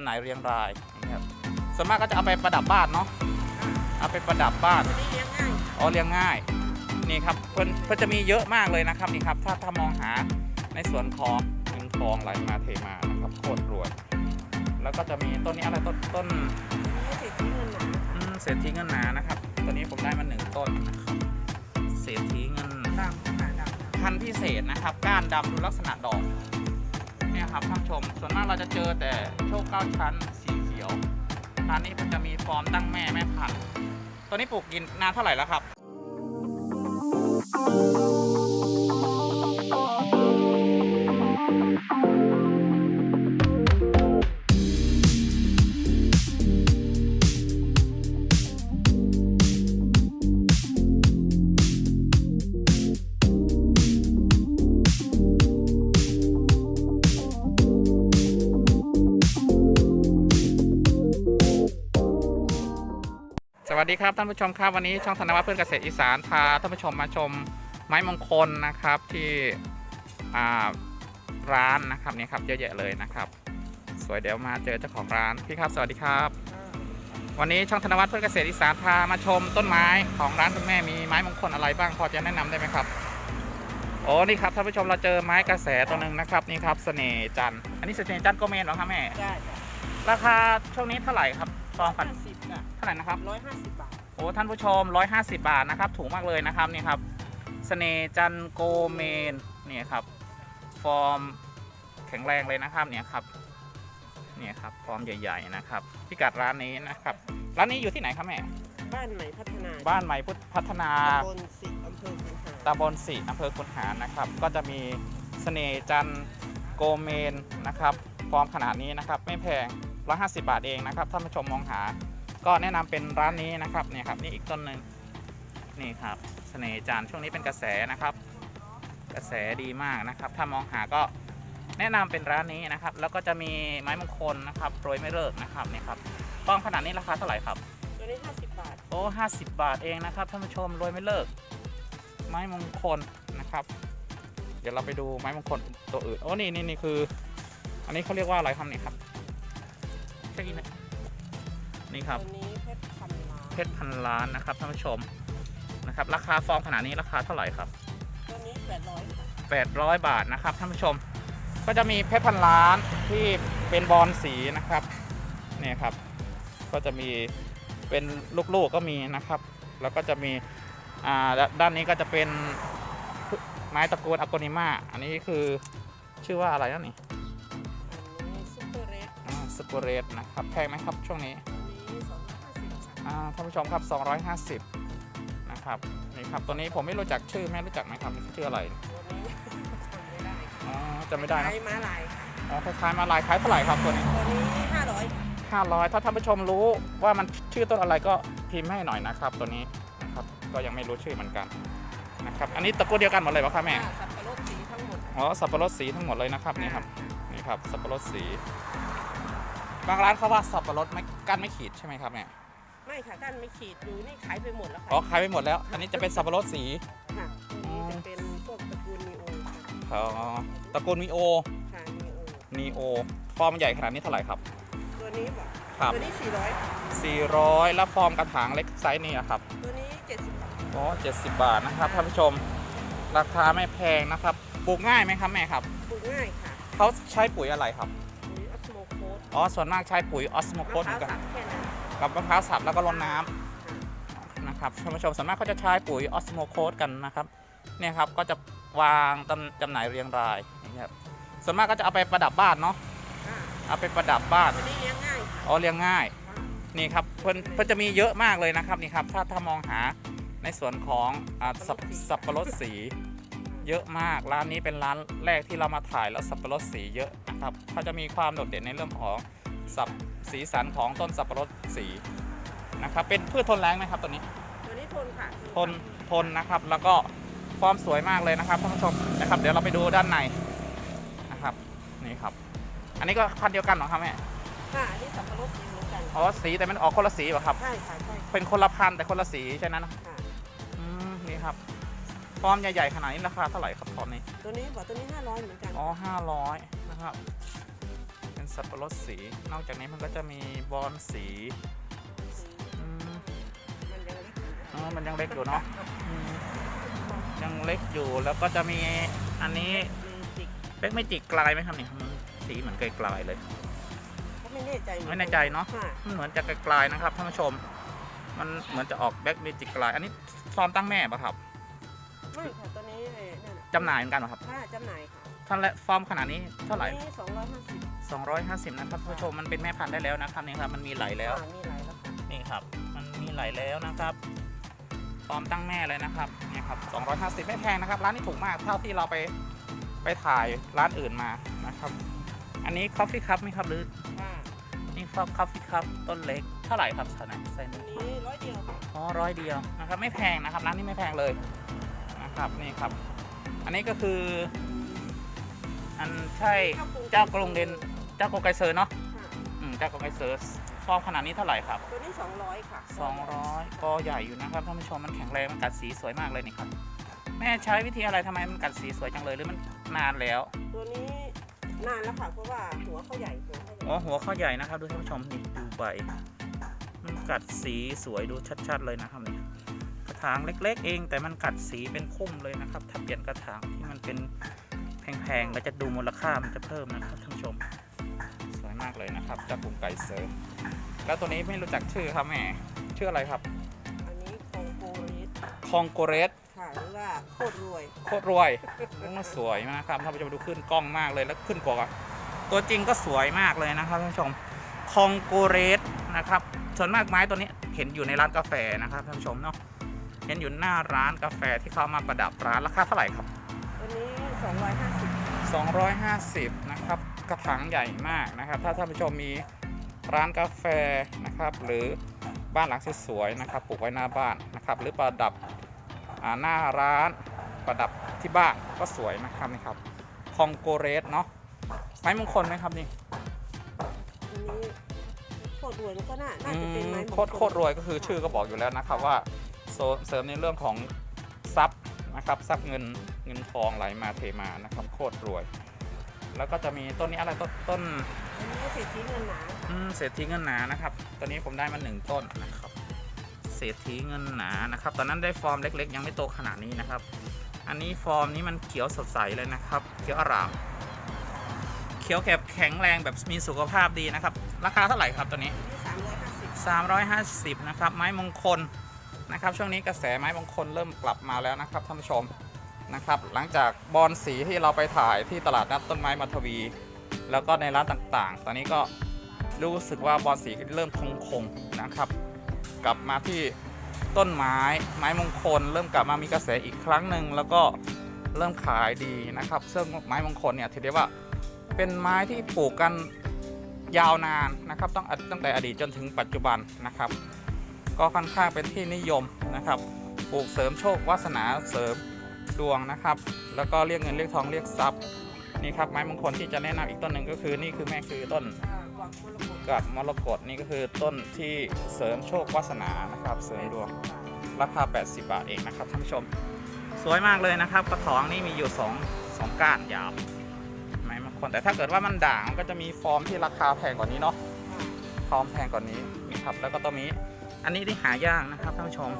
ำหน่ายเรียงรายนี่ครับส่วนมากก็จะเอาไปประดับบ้านเนาะเอาไปประดับบ้านตัวนี้เลี้ยงง่ายอ๋อเลี้ยงง่ายนี่ครับเพิ่นเพิ่นจะมีเยอะมากเลยนะครับนี่ครับ ถ้าถ้ามองหาในสวนของเงินทองไหลมาเทมานะครับโคตรรวย แล้วก็จะมีต้นนี้อะไรต้นต้นไม่เศรษฐีเงินหนาอืมเศรษฐีเงินหนานะครับตัวนี้ผมได้มาหนึ่งต้นนะครับเศรษฐีเงินดำค่ะดำพันธุ์พิเศษนะครับ ก้านดำดูลักษณะดอก เนี่ยครับท่านชม ส่วนมากเราจะเจอแต่โชคเก้าชั้นสีเขียวร้านนี้มันจะมีฟอร์มตั้งแม่แม่พันธุ์ตัวนี้ปลูกกินนานเท่าไหร่แล้วครับ สวัสดีครับท่านผู้ชมครับวันนี้ช่องธนวัฒน์เพื่อนเกษตรอีสานพาท่านผู้ชมมาชมไม้มงคลนะครับที่อ่าร้านนะครับนี่ครับเยอะแยะเลยนะครับ สวยเดี๋ยวมาเจอเจ้าของร้านพี่ครับสวัสดีครับ วันนี้ช่องธนวัฒน์เพื่อนเกษตรอีสานพามาชมต้นไม้ของร้านคุณแม่มีไม้มงคลอะไรบ้างพอจะแนะนำได้ไหมครับโอ้นี่ครับท่านผู้ชมเราเจอไม้กระแสตัวหนึ่งนะครับนี่ครับเสน่ห์จันทร์อันนี้เสน่ห์จันทร์โกเมนเหรอครับแม่ได้จ้ะราคาช่วงนี้เท่าไหร่ครับ ฟองพันห้าสิบจ้ะเท่าไหร่นะครับร้อยห้าสิบบาทโอ้ท่านผู้ชม 150 บาทนะครับถูกมากเลยนะครับนี่ครับเสน่ห์จันทร์โกเมนเนี่ยครับ ฟอร์มแข็งแรงเลยนะครับเนี่ยครับเนี่ยครับฟอร์มใหญ่ ๆนะครับพิกัดร้านนี้นะครับร้านนี้อยู่ที่ไหนครับแม่บ้านใหม่พัฒนาบ้านใหม่พุทธพัฒนาตำบลสิอำเภอขุนหารตำบลสีอำเภอคุนหารนะครับ ก็จะมีเสน่ห์จันทร์โกเมนนะครับ ฟอร์มขนาดนี้นะครับ ไม่แพง 150 บาทเองนะครับท่านผู้ชมมองหา ก็แนะนำเป็นร้านนี้นะครับเนี่ยครับนี่อีกต้นหนึ่งนี่ครับเสน่ห์จันทร์ช่วงนี้เป็นกระแสนะครับ กระแสดีมากนะครับ ถ้ามองหาก็แนะนำเป็นร้านนี้นะครับ แล้วก็จะมีไม้มงคลนะครับโปรยไม่เลิกนะครับเนี่ยครับฟองขนาดนี้ราคาเท่าไหร่ครับตัวนี้ห้าสิบบาทโอ้ห้าสิบบาทเองนะครับท่านผู้ชมรวยไม่เลิก ไม้มงคลนะครับ เดี๋ยวเราไปดูไม้มงคลตัวอื่นโอ้นี่นี่นี่คือ อันนี้เขาเรียกว่าอะไรครับนี่ครับใช่ไหมนี่ครับตัวนี้เพชรพันล้านเพชรพันล้านนะครับท่านผู้ชมนะครับ ราคาฟองขนาดนี้ราคาเท่าไหร่ครับตัวนี้แปดร้อยค่ะ800บาทนะครับท่านผู้ชม ก็จะมีเพชรพันล้านที่เป็นบอลสีนะครับเนี่ยครับ ก็จะมีเป็นลูกๆก็มีนะครับ แล้วก็จะมีอ่าด้ด้านนี้ก็จะเป็นไม้ตระกูลอโกนิมาอันนี้คือชื่อว่าอะไรนะนี่อัน สสปูเรตนะครับแพงไหมครับช่วงนี้อันนี้สองร้อยห้าสิบค่ะอ่าท่านผู้ชมครับ 250 นะครับนี่ครับตัวนี้ผมไม่รู้จักชื่อแม่รู้จักไหมครับชื่ออะไรตัวนี้ทำไม่ได้อ๋อจำไม่ได้นะใช้ม้าลายค่ะอ๋อคล้ายๆมาลายขายเท่าไหร่ครับตัวนี้ตัวนี้ห้าร้อย500 ถ้าท่านผู้ชมรู้ว่ามันชื่อต้นอะไรก็พิมพ์ให้หน่อยนะครับ ตัวนี้นะครับก็ยังไม่รู้ชื่อเหมือนกันนะครับอันนี้ตระกูลเดียวกันหมดเลยปะครับแม่สับปะรดสีทั้งหมดอ๋อสับปะรดสีทั้งหมดเลยนะครับนี่ครับนี่ครับสับปะรดสี บางร้านเขาว่าสับปะรดไม่กั้นไม่ขีดใช่ไหมครับแม่ไม่ค่ะกั้นไม่ขีดอยู่นี่ขายไปหมดแล้วค่ะอ๋อขายไปหมดแล้ว อันนี้จะเป็นสับปะรดสีค่ะตัวนี้จะเป็นพวกตระกูลนีโอค่ะอ๋อตระกูลมีโอค่ะนีโอนีโอฟอร์มใหญ่ขนาดนี้เท่าไหร่ครับ ตัวนี้บอกครับ ตัวนี้สี่ร้อย400 แล้วฟอร์มกระถางเล็กไซส์นี่อะครับตัวนี้เจ็ดสิบบาทอ๋อ70 บาทนะครับท่านผู้ชม ราคาไม่แพงนะครับปลูกง่ายไหมครับแม่ครับปลูกง่ายค่ะเขาใช้ปุ๋ยอะไรครับ อ๋อ ส่วนมากใช้ปุ๋ยออสโมโคมะสพเหมืร้าอวนกันสับแค่นั้นกับมะพร้าวสับแล้วก็รดน้ำนะครับท่านผู้ชมส่วนมากเขาจะใช้ปุ๋ยออสโมโคสกันนะครับเนี่ยครับก็จะวางจำจำหน่ายเรียงรายนี่ครับส่วนมากก็จะเอาไปประดับบ้านเนาะค่ะเอาไปประดับบ้านตัวนี้เลี้ยงง่ายค่ะอ๋อเลี้ยงง่ายค่ะนี่ครับเพิ่นเพิ่นจะมีเยอะมากเลยนะครับนี่ครับถ้าถ้ามองหาในส่วนของอ่าสับสับปะรดสี เยอะมาก ร้านนี้เป็นร้านแรกที่เรามาถ่ายแล้วสับปะรดสีเยอะนะครับเขาจะมีความโดดเด่นในเรื่องของสับสีสันของต้นสับปะรดสีนะครับ เป็นพืชทนแรงไหมครับตัวนี้ ตัวนี้ทนค่ะ ทนทนนะครับ แล้วก็ความสวยมากเลยนะครับท่านผู้ชมนะครับ เดี๋ยวเราไปดูด้านในนะครับ นี่ครับ อันนี้ก็พันธุ์เดียวกันเหรอครับแม่ค่ะอันนี้สับปะรดสีเหมือนกัน อ๋อ สีแต่มันออกคนละสีเหรอครับ ใช่ค่ะใช่เป็นคนละพันธุ์แต่คนละสีใช่นั้นนะค่ะอืมนี่ครับ ฟอร์มใหญ่ๆขนาดนี้ราคาเท่าไหร่ครับฟอร์มนี้ ตัวนี้บอกตัวนี้ห้าร้อยเหมือนกันอ๋อห้าร้อยนะครับ เป็นสับสับปะรดสี นอกจากนี้มันก็จะมีบอลสีสีอืมมันยังเล็กอยู่อ๋อมันยังเล็กอยู่เนาะอืมยังเล็กอยู่แล้วก็จะมีอันนี้มีจิกเป๊กไม่จิกกลายไหมครับนี่มันสีเหมือนไกลๆเลยก็ไม่แน่ใจเหอไม่กัแน่ใจเนาะ ค่ะมันเหมือนจะไกลๆนะครับท่านผู้ชม มันเหมือนจะออกแบ็กเมจิกลายอันนี้ฟอร์มตั้งแม่ปะครับ ไม่ค่ะตัวนี้เอ่อนั่นน่ะจำหน่ายเหมือนกันปะครับค่าจำหน่ายค่ะท่านและฟอร์มขนาดนี้เท่าไหร่นี่สองร้อยห้าสิบ250นะครับท่านผู้ชมมันเป็นแม่พันธุ์ได้แล้วนะครับนี่ครับมันมีไหลแล้ว มีหลายราคานี่ครับ มันมีไหลแล้วนะครับฟอร์มตั้งแม่เลยนะครับเนี่ยครับ250ไม่แพงนะครับ ร้านนี้ถูกมากเท่าที่เราไปไปถ่ายร้านอื่นมานะครับ อันนี้ Coffee Cup ไหมครับหรือค่ะนี่ Coffee Cup ต้นเล็กเท่าไหร่ครับขนาดไซส์ตัวนี้นี้ร้อยเดียวค่ะอ๋อร้อยเดียวนะครับ ไม่แพงนะครับ ร้านนี้ไม่แพงเลยนะ ครับนี่ครับ อันนี้ก็คือ อันใช่เจ้ากรุงเดนเจ้ากรุงไกรเซอร์เนาะค่ะอืมเจ้ากรุงไกรเซอร์ฟอร์มขนาดนี้เท่าไหร่ครับ ตัวนี้สองร้อยค่ะ200 ก็ใหญ่อยู่นะครับท่านผู้ชมมันแข็งแรงมันกัดสีสวยมากเลยนี่ครับ แม่ใช้วิธีอะไรทำไมมันกัดสีสวยจังเลยหรือมันนานแล้วตัวนี้นานแล้วค่ะเพราะว่าหัวเขาใหญ่หัวเขาใหญ่อ๋อหัวเขาใหญ่นะครับดูท่านผู้ชมนี่ดูใบมันกัดสีสวยดูชัด ๆ เลยนะครับนี่กระ ถางเล็ก ๆ เอง แต่มันกัดสีเป็นพุ่มเลยนะครับ ถ้าเปลี่ยนกระถางที่มันเป็นแพงๆก็จะดูมูลค่ามันจะเพิ่มนะครับท่านผู้ชม สวยมากเลยนะครับเจ้าปุ่มไก่เซอร์แล้วตัวนี้ไม่รู้จักชื่อครับแม่ชื่ออะไรครับ อันนี้คองโกริสคองโกเรสค่ะหรือว่าโคตรรวยโคตรรวยโอ้สวยมากครับท่านผู้ชมดูขึ้นกล้องมากเลยแล้วขึ้นกว่าตัวจริงก็สวยมากเลยนะครับท่านผู้ชมคองโกเรสนะครับส่วนมากไม้ตัวนี้เห็นอยู่ในร้านกาแฟนะครับท่านผู้ชมเนาะเห็นอยู่หน้าร้านกาแฟที่เขามาประดับร้านราคาเท่าไหร่ครับ ตัวนี้สองร้อยห้าสิบ250 นะครับ กระถางใหญ่มากนะครับ ถ้าท่านผู้ชมมีร้านกาแฟนะครับ หรือบ้านหลังสวยๆนะครับ ปลูกไว้หน้าบ้านนะครับ หรือประดับอ่าหน้าร้านประดับที่บ้านก็สวยนะครับนี่ครับคองโกเรสเนาะไม้มงคลไหมครับนี่อันนี้โคตรรวยมันก็น่าน่าอืจะเป็นมไม้มงโคตรโคตรรวยก็คือชื่อก็บอกอยู่แล้วนะครับว่าโซ เสริมในเรื่องของทรัพย์นะครับทรัพย์เงินเงินทองไหลมาเทมานะครับโคตรรวย แล้วก็จะมีต้นนี้อะไรต้นต้นอันนี้เศรษฐีเงินหนาค่ะอืมเศรษฐีเงินหนานะครับตอนนี้ผมได้มาหนึ่งต้นนะครับเศรษฐีเงินหนานะครับตอนนั้นได้ฟอร์มเล็ก ๆ ยังไม่โตขนาดนี้นะครับ อันนี้ฟอร์มนี้มันเขียวสดใสเลยนะครับเขียวอร่าม เขียวแก็บแข็งแรงแบบมีสุขภาพดีนะครับ ราคาเท่าไหร่ครับตัวนี้อันนี้สามร้อยห้าสิบ350 นะครับ ไม้มงคล นะครับช่วงนี้กระแสไม้มงคลเริ่มกลับมาแล้วนะครับท่านผู้ชมนะครับ หลังจากบอลสีที่เราไปถ่ายที่ตลาดนัดต้นไม้มัทวี แล้วก็ในร้านต่างๆ ตอนนี้ก็รู้สึกว่าบอลสีเริ่มคงคงๆนะครับ กลับมาที่ต้นไม้ไม้มงคล เริ่มกลับมามีกระแสอีกครั้งหนึ่งแล้วก็เริ่มขายดีนะครับซึ่งไม้มงคลเนี่ยถือได้ว่าเป็นไม้ที่ปลูกกันยาวนานนะครับต้องตั้งแต่อดีตจนถึงปัจจุบันนะครับ ก็ค่อนข้างเป็นที่นิยมนะครับปลูกเสริมโชควาสนาเสริมดวงนะครับ แล้วก็เรียกเงินเรียกทองเรียกทรัพย์นี่ครับไม้มงคลที่จะแนะนำอีกต้นหนึ่งก็คือนี่คือแม่คือต้นกับมรกตนี่ก็คือต้นที่เสริมโชควาสนานะครับ เสริมดวงราคา 80 บาทเองนะครับท่านผู้ชม สวยมากเลยนะครับ กระถองนี่มีอยู่ 2 2ก้านยาวไม้มงคลแต่ถ้าเกิดว่ามันด่างก็จะมีฟอร์มที่ราคาแพงกว่านี้เนาะฟอร์มแพงกว่านี้นี่ครับแล้วก็ตัวนี้ อันนี้ที่หายากนะครับท่านผู้ชม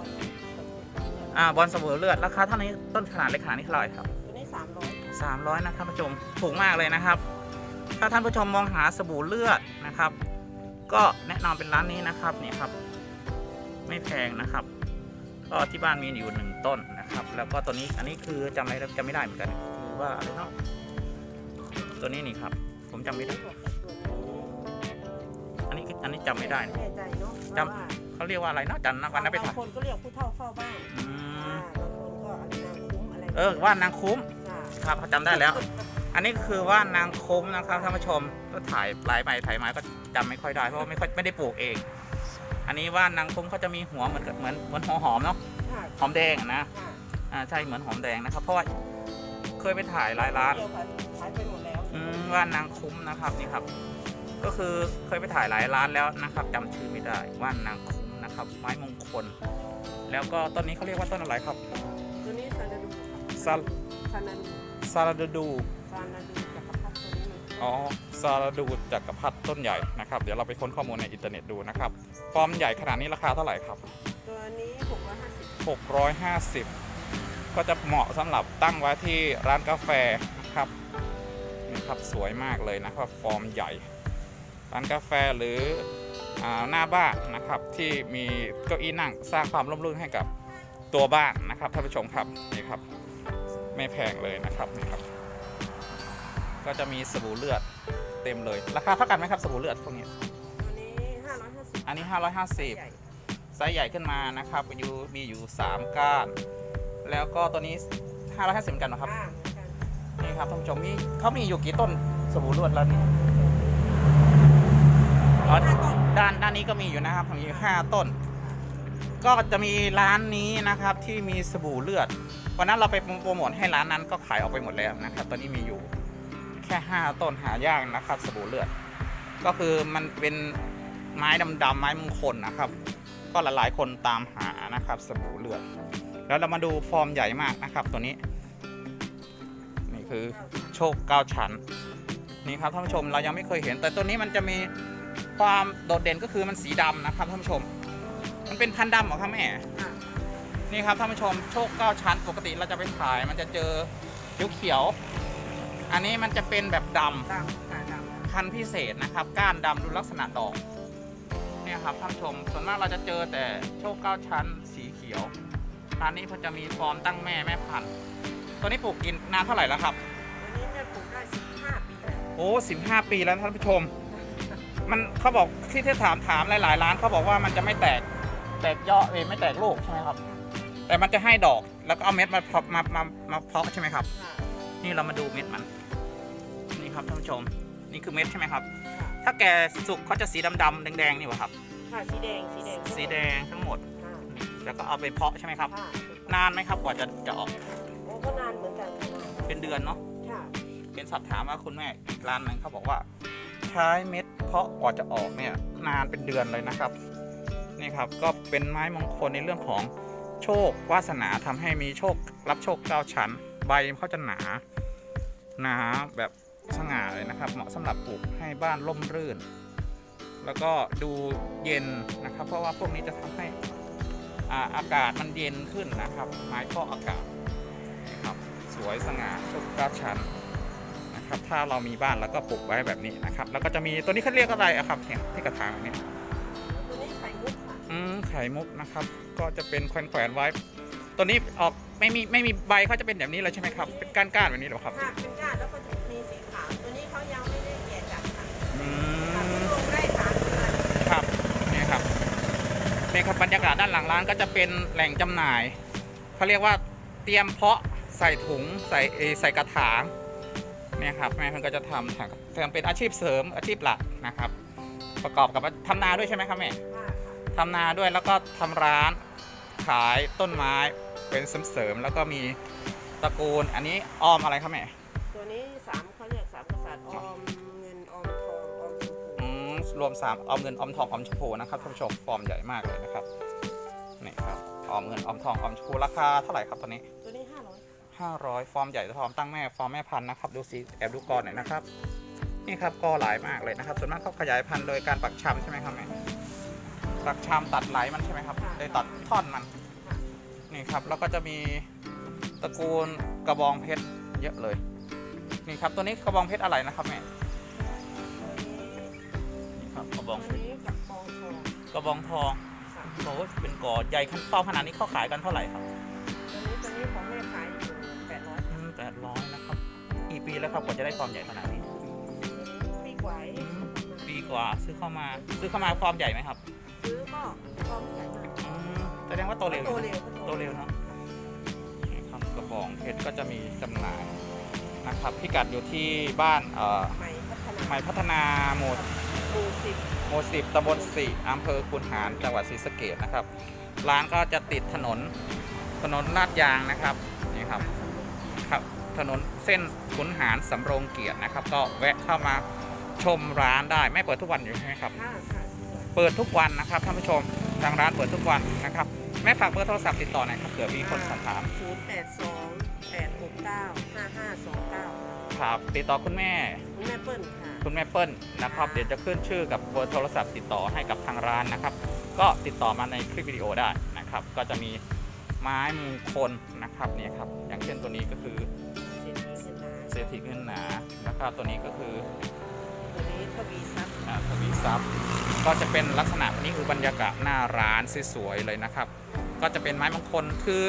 อ่าบอลเสมอเลือดราคาเท่านี้ต้นขนาดเล็กขนาดนี้เท่าไหร่ครับตัวนี้สามร้อย300นะครับท่านผู้ชมถูกมากเลยนะครับ ถ้าท่านผู้ชมมองหาสบู่เลือดนะครับ ก็แนะนำเป็นร้านนี้นะครับนี่ครับ ไม่แพงนะครับก็ที่บ้านมีอยู่หนึ่งต้นนะครับ แล้วก็ตัวนี้อันนี้คือจำอะไรจำไม่ได้เหมือนกันคือว่าอะไรเนาะตัวนี้นี่ครับ ผมจำไม่ได้ อันนี้คืออันนี้จำไม่ได้นะแน่ใจเนาะจำ เขาเรียกว่าอะไรเนาะจันนะวันนั้นไปบาถ่ายงคนก็เรียกผู้เฒ่าเฝ้าบ้านอือ่ามบางคนก็อะไรนางคุ้มอะไรเออว่านางคุ้มจ้าครับจำได้แล้ว อันนี้คือว่านางคุ้มนะครับท่านผู้ชมก็ถ่ายหลายใบถ่ายมาก็จำไม่ค่อยได้เพราะว่าไม่ค่อยไม่ได้ปลูกเอง อันนี้ว่านางคุ้มเขาจะมีหัวเหมือนกับเหมือนเหมือนหัวหอมเนาะค่ะหอมแดงอะนะค่ะอ่าใช่เหมือนหอมแดงนะครับเพราะว่าเคยไปถ่ายหลายร้าน เดียวกันขายไปหมดแล้วอืมว่านางคุ้มนะครับนี่ครับ ก็คือเคยไปถ่ายหลายร้านแล้วนะครับจำชื่อไม่ได้ว่านางคุ้ม นะครับ ไม้มงคล แล้วก็ต้นนี้เขาเรียกว่าต้นอะไรครับตัวนี้ซานาดูซาซานาดูซาลาดดูซานาดูจักรพรรดิตัวนี้มันอ๋อซาราดูจักรพรรดิต้นใหญ่นะครับ เดี๋ยวเราไปค้นข้อมูลในอินเทอร์เน็ตดูนะครับฟอร์มใหญ่ขนาดนี้ราคาเท่าไหร่ครับ ตัวนี้หกร้อยห้าสิบ650 ก็จะเหมาะสำหรับตั้งไว้ที่ร้านกาแฟนะครับนี่ครับสวยมากเลยนะครับฟอร์มใหญ่ ร้านกาแฟหรืออา หน้าบ้านนะครับที่มีเก้าอี้นั่งสร้างความร่มรื่นให้กับตัวบ้านนะครับท่านผู้ชมครับนี่ครับไม่แพงเลยนะครับนี่ครับ ก็จะมีสบู่เลือดเต็มเลย ราคาเท่ากันไหมครับสบู่เลือดพวกนี้ตัวนี้ห้าร้อยห้าสิบอันนี้ใหญ่550ไซส์ใหญ่ขึ้นมานะครับอยู่มีอยู่ 3 ก้าน แล้วก็ตัวนี้ 550เหมือนกันนะครับอ่าเหมือนกันนี่ครับท่านผู้ชมมีเขามีอยู่กี่ต้นสบู่ลวดแล้วนี่อ๋อ ด้านด้านนี้ก็มีอยู่นะครับมีอยู่5ต้น ก็จะมีร้านนี้นะครับที่มีสบู่เลือดวันนั้นเราไปโปรโมทให้ร้านนั้นก็ขายออกไปหมดแล้วนะครับ ตอนนี้มีอยู่แค่5ต้นหายากนะครับ สบู่เลือด ก็คือมันเป็นไม้ดำๆไม้มงคลนะครับ ก็หลายๆคนตามหานะครับ สบู่เลือด แล้วเรามาดูฟอร์มใหญ่มากนะครับ ตัวนี้ นี่คือโชคเก้าชั้นนี่ครับท่านผู้ชมเรายังไม่เคยเห็น แต่ตัวนี้มันจะมี ความโดดเด่นก็คือมันสีดำนะครับท่านผู้ชม มันเป็นพันธุ์ดำเหรอครับแม่อ่านี่ครับท่านผู้ชมโชคเก้าชั้นปกติเราจะไปขาย มันจะเจอเขียวๆอันนี้มันจะเป็นแบบดำดำค่ะดำพันธุ์พิเศษนะครับ ก้านดำดูลักษณะดอกเนี่ยครับท่านผู้ชม ส่วนมากเราจะเจอแต่โชคเก้าชั้นสีเขียวร้านนี้เขาจะมีฟอร์มตั้งแม่แม่พันธุ์ตัวนี้ปลูกกินนานเท่าไหร่แล้วครับตัวนี้เนี่ยปลูกได้สิบห้าปีแล้วโอ้สิบห้าปีแล้วท่านผู้ชม มันเขาบอกที่ที่ถามถามหลายๆร้านเขาบอกว่ามันจะไม่แตกแตกยอดเอยไม่แตกลูกใช่ไหมครับ แต่มันจะให้ดอกแล้วก็เอาเม็ดมาเพาะมามามาเพาะใช่ไหมครับค่ะนี่เรามาดูเม็ดมันนี่ครับท่านผู้ชม นี่คือเม็ดใช่ไหมครับค่ะถ้าแก่สุกเขาจะสีดำๆแดงๆนี่หว่าครับค่ะสีแดงสีแดงสีแดงทั้งหมดค่ะแล้วก็เอาไปเพาะใช่ไหมครับ ค่ะนานไหมครับกว่าจะจะออกโอ้ก็นานเหมือนกันค่ะนานเป็นเดือนเนาะค่ะ เป็นสอบถามว่าคุณแม่อีกร้านหนึงเขาบอกว่า ใช้เม็ด เพาะกว่าจะออกเนี่ยนานเป็นเดือนเลยนะครับนี่ครับก็เป็นไม้มงคลในเรื่องของโชควาสนาทำให้มีโชครับโชคเก้าชั้น ใบเขาจะหนา หนาแบบสง่าเลยนะครับ เหมาะสำหรับปลูกให้บ้านร่มรื่น แล้วก็ดูเย็นนะครับ เพราะว่าพวกนี้จะทำให้อาอากาศมันเย็นขึ้นนะครับ ไม้ฟอกอากาศนะครับสวยสง่าโชคเก้าชั้น นะครับ ถ้าเรามีบ้านแล้วก็ปลูกไว้แบบนี้นะครับ แล้วก็จะมีตัวนี้เขาเรียกอะไรอะครับเนี่ยที่กระถางเนี่ยตัวนี้ไข่มุกค่ะอืมไข่มุกนะครับ ก็จะเป็นแขวนแขวนๆไว้ ตัวนี้ออกไม่มีไม่มีใบเขาจะเป็นแบบนี้เลยใช่ไหมครับเป็นก้านๆแบบนี้เหรอครับค่ะเป็นก้านแล้วก็จะมีสีขาวตัวนี้เขายังไม่ได้แก่จัดค่ะอืค่ะมลงได้สามเดือนครับนี่ครับนี่ครับบรรยากาศด้านหลังร้านก็จะเป็นแหล่งจำหน่ายเขาเรียกว่าเตรียมเพาะใส่ถุงใส่เอ่อใส่กระถาง เนี่ยครับแม่เพิ่นก็จะทำทำเป็นอาชีพเสริมอาชีพหลักนะครับ ประกอบกับทำนาด้วยใช่ไหมครับแม่ค่ะทำนาด้วยแล้วก็ทำร้านขายต้นไม้เป็นเสริมๆแล้วก็มีตระกูลอันนี้ออมอะไรครับแม่ตัวนี้สามเขาเรียกสามกษัตริย์ออมเงินออมทองออมชมพูอืมรวมสามออมเงินออมทองออมชมพูนะครับท่านผู้ชมฟอร์มใหญ่มากเลยนะครับนี่ครับออมเงินออมทองออมชมพูราคาเท่าไหร่ครับตอนนี้ตัวนี้ห้าร้อย 500 ฟอร์มใหญ่ฟอร์มตั้งแม่ฟอร์มแม่พันธุ์นะครับ ดูสิแอบดูกอหน่อยนะครับ นี่ครับกอหลายมากเลยนะครับ ส่วนมากเขาขยายพันธุ์โดยการปักชำใช่ไหมครับแม่ปักชำตัดไหลมันใช่ไหมครับโดยตัดท่อนมันนี่ครับแล้วก็จะมีตระกูลกระบองเพชรเยอะเลยนี่ครับตัวนี้กระบองเพชรอะไรนะครับแม่นี่ครับกระบองเพตัวชรนี้กับปองทองกระบองทองค่ะโอ้ยเป็นกอใหญ่ขั้นเป้าขนาดนี้เขาขายกันเท่าไหร่ครับ ปีแล้วครับกว่าจะได้ฟอร์มใหญ่ขนาดนี้ปีกว่าเออืงมปีกว่าซื้อเข้ามาซื้อเข้ามาฟอร์มใหญ่ไหมครับซื้อก็พร้อมใหญ่มากอืมแสดงว่าโตเร็วอโตยู่นะเร็วโตเร็วเนาะนี่ครับกระบองเพชรก็จะมีจำหน่ายนะครับพิกัดอยู่ที่บ้านเอ่อใหม่พัฒนาใหม่พัฒนาหมู่หมู่สิบหมู่สิบตำบลสี่อำเภอคุนหารจังหวัดศรีสะเกดนะครับ ร้านก็จะติดถนนถนนลาดยางนะครับนี่ครับครับ ถนนเส้นขุนหารสำโรงเกียรตินะครับ ก็แวะเข้ามาชมร้านได้ไม่เปิดทุกวันอยู่ใช่ไหมครับ ค่ะค่ะเปิดทุกวันนะครับท่านผู้ชมทางร้านเปิดทุกวันนะครับแม่ฝากเบอร์โทรศัพท์ติดต่อหน่อยครับเผื่อมีคนสอบถามศูนย์แปดสองแปดหกเก้าห้าห้าสองเก้าครับติดต่อคุณแม่ คุณคุณแม่เปิ้ลค่ะ คุณแม่เปิ้ลนะครับ เดี๋ยวจะขึ้นชื่อกับเบอร์โทรศัพท์ติดต่อให้กับทางร้านนะครับ ก็ติดต่อมาในคลิปวิดีโอได้นะครับ ก็จะมีไม้มงคลนะครับเนี่ยครับ อย่างเช่นตัวนี้ก็คือ เศรษฐีเงินล้านเศรษฐีเงินหนาแล้วก็ตัวนี้ก็คือตัวนี้ทวีทรัพย์อ่าทวีซับก็จะเป็นลักษณะนี้คือบรรยากาศหน้าร้านสวยๆเลยนะครับ ก็จะเป็นไม้มงคลคือ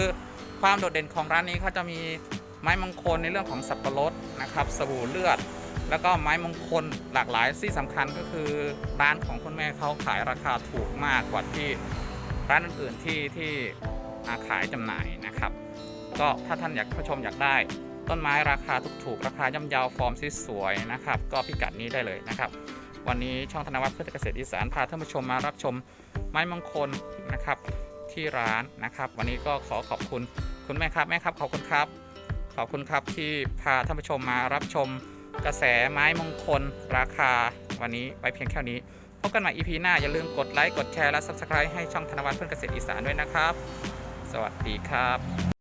ความโดดเด่นของร้านนี้เขาจะมีไม้มงคลในเรื่องของสับปะรดนะครับสบู่เลือด แล้วก็ไม้มงคลหลากหลายที่สำคัญก็คือร้านของคุณแม่เขาขายราคาถูกมากกว่าที่ร้านอื่นๆที่ที่อ่าขายจำหน่ายนะครับ ก็ถ้าท่านอยากผู้ชมอยากได้ ต้นไม้ราคาถูกๆ ราคาย่อมเยาวฟอร์มสวยๆนะครับ ก็พิกัดนี้ได้เลยนะครับ วันนี้ช่องธนวัฒน์เพื่อเกษตรอีสานพาท่านผู้ชมมารับชมไม้มงคลนะครับที่ร้านนะครับ วันนี้ก็ขอขอบคุณคุณแม่ครับแม่ครับขอบคุณครับ ขอบคุณครับที่พาท่านผู้ชมมารับชมกระแสไม้มงคลราคา วันนี้ไว้เพียงแค่นี้พบกันใหม่ EP หน้าอย่าลืมกดไลค์กดแชร์และ Subscribe ให้ช่องธนวัฒน์เพื่อเกษตรอีสานด้วยนะครับ สวัสดีครับ